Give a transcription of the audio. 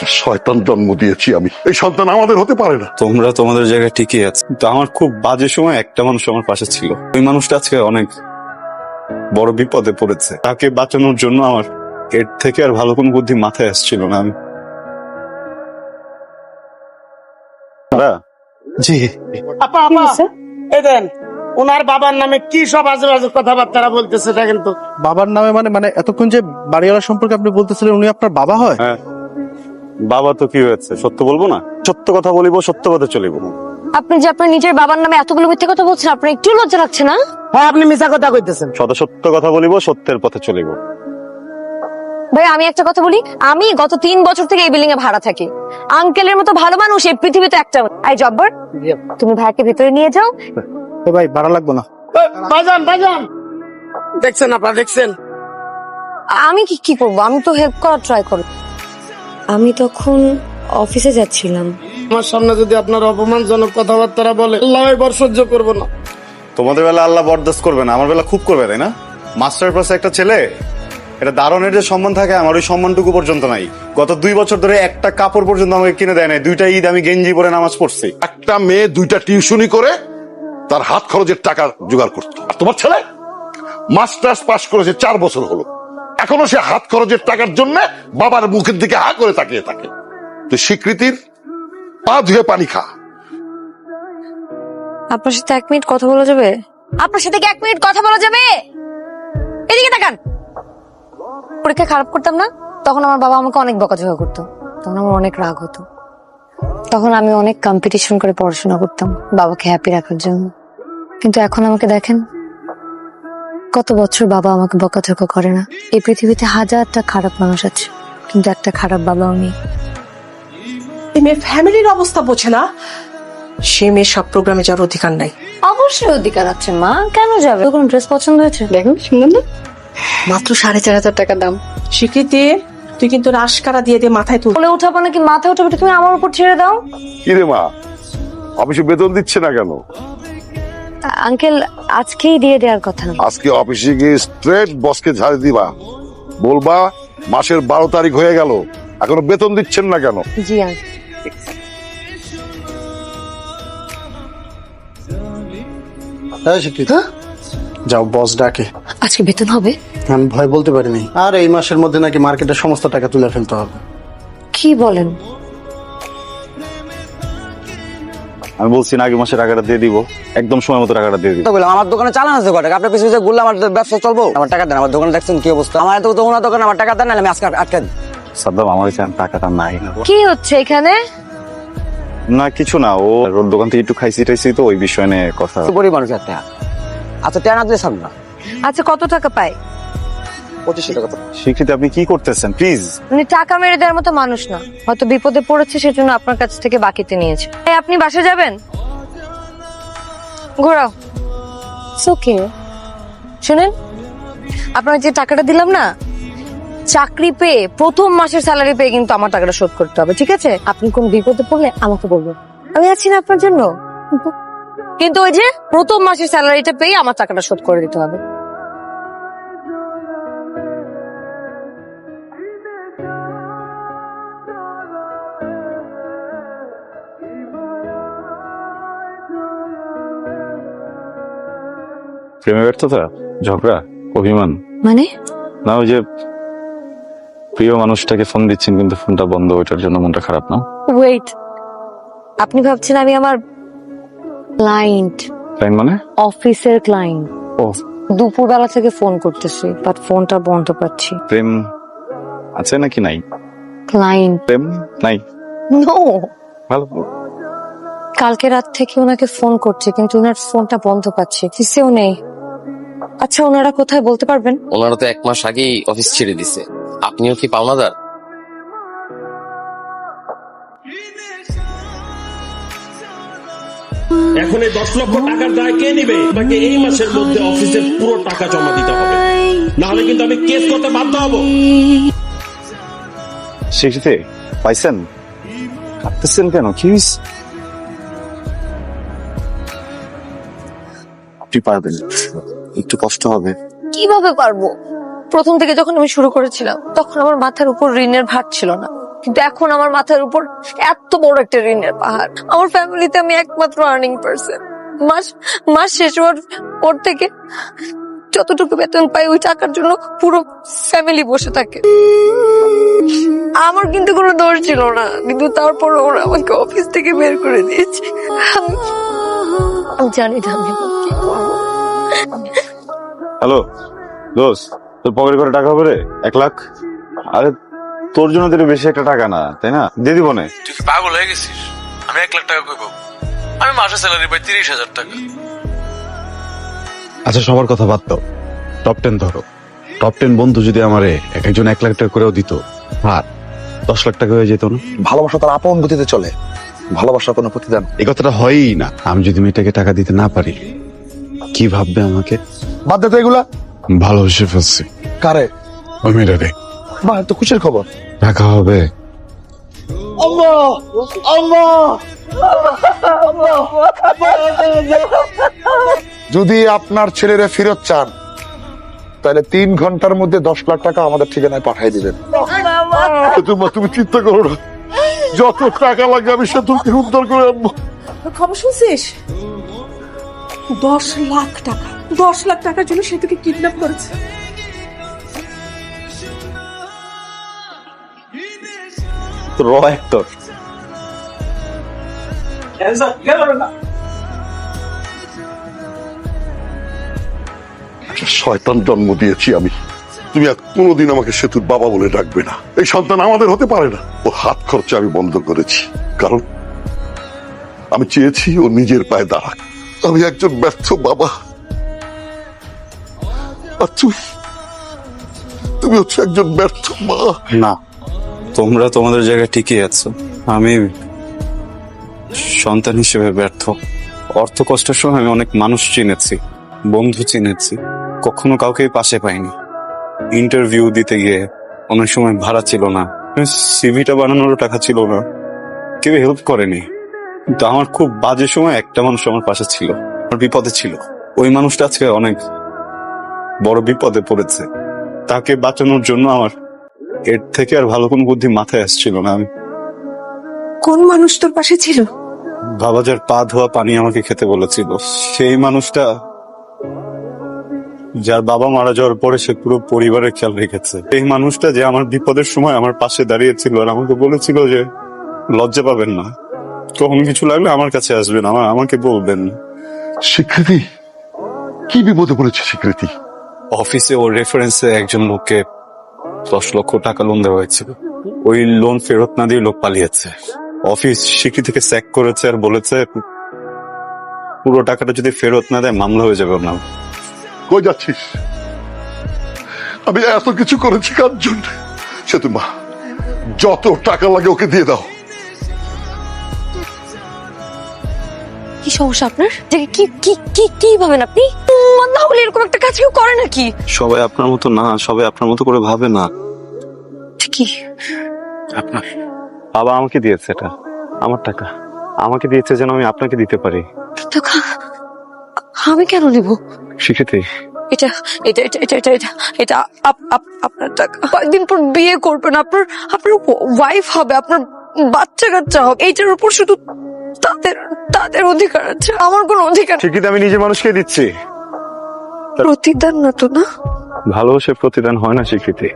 একটা শয়তান জন্ম দিয়েছি আমি। এই সন্তান আমাদের হতে পারে না। তোমরা তোমাদের জায়গায় ঠিকই আছে। কিন্তু আমার খুব বাজে সময় একটা মানুষ আমার পাশে ছিল। ওই মানুষটা আজকে অনেক বড় বিপদে পড়েছে। তাকে বাঁচানোর জন্য আমার এর থেকে আর ভালো কোনো বুদ্ধি মাথায় আসছিল না। আমি জি। আপা আপা! এই দেন ওনার বাবার নামে কি সব আজে বাজে কথাবার্তা বলতেছে দেখেন তো। বাবার নামে মানে মানে এতক্ষণ যে বাড়িওয়ালা সম্পর্কে আপনি বলতেছিলেন উনি আপনার বাবা হয়? হ্যাঁ। বাবা তো কি হয়েছে? সত্য বলব না? সত্য কথা বলিব সত্য কথা চলিব। আপনি যে আপনার নিজের বাবার নামে এতগুলো মিথ্যে কথা বলছেন আপনার একটু লজ্জা লাগছে না? হ্যাঁ আপনি মিছা কথা কইতেছেন। সদা সত্য কথা বলিব সত্যের পথে চলিব। ভাই আমি একটা কথা বলি। আমি গত তিন বছর থেকে এই বিল্ডিং এ ভাড়া থাকি। আঙ্কেলের মতো ভালো মানুষ এই পৃথিবীতে একটা আই জব্বর তুমি ভাইকে ভিতরে নিয়ে যাও। এ ভাই ভাড়া লাগবে না। ভাইজান ভাইজান! দেখছেন আপা দেখছেন? আমি কি কি করব? আমি তো হেল্প করার ট্রাই করব। আমি তখন অফিসে যাচ্ছিলাম। আমার সামনে যদি আপনার অপমানজনক কথাবার্তা বলে আল্লাহ এবার সহ্য করব না। তোমাদের বেলা আল্লাহ বরদাস্ত করবে না আমার বেলা খুব করবে তাই না? মাস্টার পাশে একটা ছেলে এটা দারণের যে সম্মান থাকে আমার ওই সম্মানটুকু পর্যন্ত নাই। গত দুই বছর ধরে একটা কাপড় পর্যন্ত আমাকে কিনে দেয় নাই দুইটা ঈদ আমি গেঞ্জি পরে নামাজ পড়ছি। একটা মেয়ে দুইটা টিউশনি করে তার হাত খরচের টাকা জোগাড় করতো। আর তোমার ছেলে? মাস্টার্স পাশ করেছে চার বছর হলো। এখনও সে হাত খরচের টাকার জন্য বাবার মুখের দিকে হা করে তাকিয়ে থাকে। তো স্বীকৃতির পা ধুয়ে পানি খা। আপনার সাথে এক মিনিট কথা বলা যাবে? আপনার সাথে কি এক মিনিট কথা বলা যাবে? এদিকে তাকান। পরীক্ষা খারাপ করতাম না? তখন আমার বাবা আমাকে অনেক বকাঝকা করতো। তখন আমার অনেক রাগ হতো। তখন আমি অনেক কম্পিটিশন করে পড়াশোনা করতাম বাবাকে হ্যাপি রাখার জন্য। কিন্তু এখন আমাকে দেখেন কত বছর বাবা আমাকে বকাঝকা করে না? এই পৃথিবীতে হাজারটা খারাপ মানুষ আছে কিন্তু একটা খারাপ বাবাও নেই। এই মেয়ের ফ্যামিলির অবস্থা বোঝে না? সে মেয়ের সব প্রোগ্রামে যাওয়ার অধিকার নাই। অবশ্যই অধিকার আছে মা। কেন যাবে? কোন ড্রেস পছন্দ হয়েছে? দেখুন সুন্দর না। মাত্র সাড়ে চার হাজার টাকা দাম। স্বীকৃতি তুই কিন্তু রাশকারা দিয়ে দিয়ে মাথায় তুল। উঠাবো নাকি? মাথা উঠাবো তুমি আমার উপর ছেড়ে দাও। কি রে মা অফিসে বেতন দিচ্ছে না কেন? আঙ্কেল আজকেই দিয়ে দেওয়ার কথা আজকে অফিসে গিয়ে স্ট্রেট বসকে ঝাড়ি দিবা। বলবা মাসের বারো তারিখ হয়ে গেল এখনও বেতন দিচ্ছেন না কেন? জি হ্যাঁ স্বীকৃতি যাও বস ডাকে। আজকে বেতন হবে? আমি ভয় বলতে পারিনি। আর এই মাসের মধ্যে নাকি মার্কেটের সমস্ত টাকা তুলে ফেলতে হবে। কি বলেন? আমি বলছি না আগে মাসে টাকাটা দিয়ে দিব। একদম সময় মতো টাকাটা দিয়ে দিব। তো বললাম আমার দোকানে চালান আছে কটা আপনার পিছনে যে ঘুরলে আমার ব্যবসা চলবো? আমার টাকা দেন আমার দোকানে দেখছেন কি অবস্থা। আমার তো ওনার দোকানে আমার টাকা দেন আমি আজকে আটকে দিই। সাদ্দাম আমার কাছে টাকাটা নাই কি হচ্ছে এখানে? না কিছু না ও ওর দোকান থেকে একটু খাইছি টাইছি তো ওই বিষয় নিয়ে কথা। গরিব মানুষ একটা। আচ্ছা টেনা দিয়ে সামনে আচ্ছা কত টাকা পাই পঁচিশশো টাকা। আপনি কি করতেছেন? প্লিজ উনি টাকা মেরে দেওয়ার মতো মানুষ না। হয়তো বিপদে পড়েছে সেজন্য আপনার কাছ থেকে বাকিতে নিয়েছে। আপনি বাসা যাবেন? ঘোরাও। ওকে শুনেন আপনার যে টাকাটা দিলাম না চাকরি পেয়ে প্রথম মাসের স্যালারি পেয়ে কিন্তু আমার টাকাটা শোধ করতে হবে ঠিক আছে? আপনি কোন বিপদে পড়লে আমাকে বলবেন। আমি আছি না আপনার জন্য। কিন্তু ওই যে প্রথম মাসের স্যালারিটা পেয়ে আমার টাকাটা শোধ করে দিতে হবে। প্রেমে ব্যর্থতা ঝগড়া? অভিমান? মানে? না ওই যে প্রিয় মানুষটাকে ফোন দিচ্ছেন কিন্তু ফোনটা বন্ধ ওইটার জন্য মনটা খারাপ না? ওয়েট আপনি ভাবছেন আমি আমার ক্লায়েন্ট তাই মানে? অফিসের ক্লায়েন্ট ও। দুপুরবেলা থেকে ফোন করতেছি বাট ফোনটা বন্ধ পাচ্ছি। প্রেম আছে নাকি নাই? ক্লায়েন্ট প্রেম নাই? নো ভালো। কালকে রাত থেকে ওনাকে ফোন করছি কিন্তু ওনার ফোনটা বন্ধ পাচ্ছি কিসেও নেই। আচ্ছা ওনারা কোথায় বলতে পারবেন? ওনারা তো এক মাস আগেই অফিস ছেড়ে দিছে। আপনিও কি পাওনাদার? এখন এই দশ লক্ষ টাকার দায় কে নিবে? আপনাকে এই মাসের মধ্যে অফিসের পুরো টাকা জমা দিতে হবে? না হলে কিন্তু আমি কেস করতে বাধ্য হব। স্বীকৃতি পাইছেন? কাঁদতেছেন কেন? কি আপনি পারবেন একটু কষ্ট হবে। কীভাবে পারব? প্রথম থেকে যখন আমি শুরু করেছিলাম, তখন আমার মাথার উপর ঋণের ভার ছিল না। কিন্তু এখন আমার মাথার উপর এত বড় একটা ঋণের পাহাড়। আমার ফ্যামিলিতে আমি একমাত্র আর্নিং পার্সন মাস মাস শেষ হওয়ার পর থেকে যতটুকু বেতন পাই, ওই টাকার জন্য পুরো ফ্যামিলি বসে থাকে। আমার কিন্তু কোনো দোষ ছিল না। কিন্তু তারপর ওরা আমাকে অফিস থেকে বের করে দিয়েছে। আমি- আমি জানি না আমি এখন কি করব। হ্যালো দোস্ত তোর পকেটে করে টাকা হবে রে? এক লাখ? আরে তোর জন্য তো এটা বেশি একটা টাকা না তাই না? দিয়ে দিব নে। তুই কি পাগল হয়ে গেছিস? আমি এক লাখ টাকা কই পাবো? আমি মাসে স্যালারি পাই তিরিশ হাজার টাকা। আচ্ছা সবার কথা বাদ দাও। টপ টেন ধরো। টপ টেন বন্ধু যদি আমারে এক একজন এক লাখ টাকা করেও দিত আর দশ লাখ টাকা হয়ে যেত না? ভালোবাসা তার আপন গতিতে চলে। ভালোবাসার কোনো প্রতিদান? এই কথাটা হয়ই না। আমি যদি মেয়েটাকে টাকা দিতে না পারি কি ভাববে আমাকে? বাদ দে তো এগুলা। ভালোবেসে ফেলছি। কারে? ওই মেয়েটারে বাহ তো খুশির খবর? দেখা হবে। যদি আপনার ছেলেরা ফেরত চান তাহলে তিন ঘণ্টার মধ্যে দশ লাখ টাকা আমাদের ঠিকানায় পাঠিয়ে দিবেন। তুমি চিন্তা করো না। যত টাকা লাগে আমি সেতুকে উদ্ধার করে আনব। খবর শুনছিস? দশ লাখ টাকা। দশ লাখ টাকার জন্য সেতুকে কিডন্যাপ করেছে। র অ্যাক্টর। শয়তান জন্ম দিয়েছি আমি। তুমি আর কোনোদিন আমাকে সেতুর বাবা বলে ডাকবে না। এই সন্তান আমাদের হতে পারে না। ও হাত খরচা আমি বন্ধ করেছি। কারণ আমি চেয়েছি ও নিজের পায়ে দাঁড়াক। আমি একজন ব্যর্থ বাবা। আর তুমি তুমি হচ্ছে একজন ব্যর্থ মা। না, তোমরা তোমাদের জায়গায় ঠিকই আছো। আমি সন্তান হিসেবে ব্যর্থ। অর্থ কষ্টের সময় আমি অনেক মানুষ চিনেছি, বন্ধু চিনেছি। কখনো কাউকে পাশে পাইনি। ইন্টারভিউ দিতে গিয়ে অনেক সময় ভাড়া ছিল না। সিভিটা বানানোরও টাকা ছিল না। কেউ হেল্প করেনি। কিন্তু আমার খুব বাজে সময় একটা মানুষ আমার পাশে ছিল। আমার বিপদে ছিল। ওই মানুষটা আজকে অনেক বড় বিপদে পড়েছে। তাকে বাঁচানোর জন্য আমার এর থেকে আর ভালো কোনো বুদ্ধি মাথায় আসছিল না। আমি কোন মানুষ তোর পাশে ছিল? বাবাজার পা ধোয়া পানি আমাকে খেতে বলেছিল সেই মানুষটা যার বাবা মারা যাওয়ার পরে সে পুরো পরিবারের খেয়াল রেখেছে। এই মানুষটা যে আমার বিপদের সময় আমার পাশে দাঁড়িয়েছিল আর আমাকে বলেছিল যে লজ্জা পাবেন না। কখন কিছু লাগলে আমার কাছে আসবেন আমার আমাকে বলবেন। স্বীকৃতি কি বিপদে পড়েছে স্বীকৃতি অফিসে ও রেফারেন্সে একজন লোককে দশ লক্ষ টাকা লোন দেওয়া হয়েছিল। ওই লোন ফেরত না দিয়ে লোক পালিয়েছে। অফিস স্বীকৃতিকে স্যাক করেছে আর বলেছে পুরো টাকাটা যদি ফেরত না দেয় মামলা হয়ে যাবে না কই যাচ্ছিস? আমি এত কিছু করেছি কার জন্য? সেতু মা যত টাকা লাগে ওকে দিয়ে দাও। কি সমস্যা আপনার? যে কি কি কি কি ভাবেন আপনি? উম, না হলে এরকম একটা কাজ কেউ করে নাকি? সবাই আপনার মতো না সবাই আপনার মতো করে ভাবে না। কি? আপনার বাবা আমাকে দিয়েছে এটা আমার টাকা। আমাকে দিয়েছে যেন আমি আপনাকে দিতে পারি। টাকা আমি কেন নেব? স্বীকৃতি এটা এটা এটা এটা এটা এটা এটা আপ- আপ- আপনার টাকা। কয়েকদিন পর বিয়ে করবেন আপনার আপনার ওয়াইফ হবে আপনার বাচ্চা কাচ্চা হবে। এইটার উপর শুধু তাদের তাদের অধিকার আছে আমার কোনো অধিকার নেই। স্বীকৃতি আমি নিজের মানুষকে দিচ্ছি। প্রতিদান না তো না? ভালোবাসে প্রতিদান হয় না স্বীকৃতি।